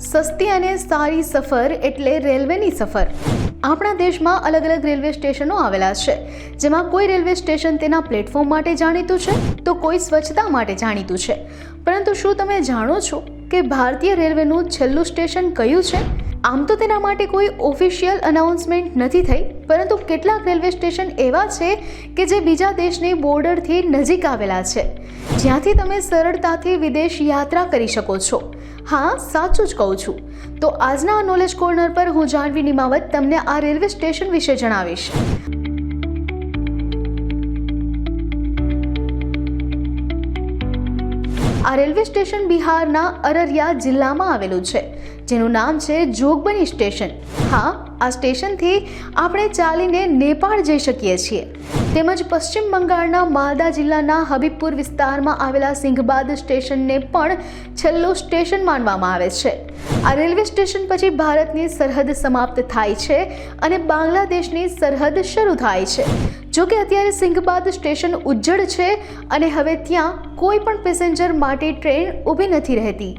સસ્તી અને સારી સફર એટલે રેલવેની સફર. આપણા દેશમાં અલગ અલગ રેલવે સ્ટેશનો આવેલા છે. જેમાં કોઈ રેલવે સ્ટેશન તેના પ્લેટફોર્મ માટે જાણીતું છે, તો કોઈ સ્વચ્છતા માટે જાણીતું છે. પરંતુ શું તમે જાણો છો કે ભારતીય રેલવેનું છેલ્લું સ્ટેશન કયું છે? આમ તો તેના માટે કોઈ ઓફિશિયલ અનાઉન્સમેન્ટ નથી થઈ, પરંતુ કેટલાક રેલવે સ્ટેશન એવા છે કે જે બીજા દેશની બોર્ડરથી નજીક આવેલા છે. જ્યાંથી તમે સરળતાથી વિદેશ યાત્રા કરી શકો છો. હા, સાચું જ કહું છું. તો આજના નોલેજ કોર્નર પર હું જાણવી નિમાવત તમને આ રેલવે સ્ટેશન વિશે જણાવીશ. આ રેલવે સ્ટેશન બિહારના અરરિયા જિલ્લામાં આવેલું છે. જેનું નામ છે જોગબની સ્ટેશન. હા, આ સ્ટેશનથી આપણે ચાલીને નેપાળ જઈ શકીએ છીએ. તેમજ પશ્ચિમ બંગાળના માલદા જિલ્લાના હબીબપુર વિસ્તારમાં આવેલા સિંઘબાદ સ્ટેશનને પણ છેલ્લું સ્ટેશન માનવામાં આવે છે. આ રેલવે સ્ટેશન પછી ભારતની સરહદ સમાપ્ત થાય છે અને બાંગ્લાદેશની સરહદ શરૂ થાય છે. જો કે અત્યારે સિંઘબાદ સ્ટેશન ઉજ્જડ છે અને હવે ત્યાં કોઈ પણ પેસેન્જર માટે ટ્રેન ઊભી નથી રહેતી.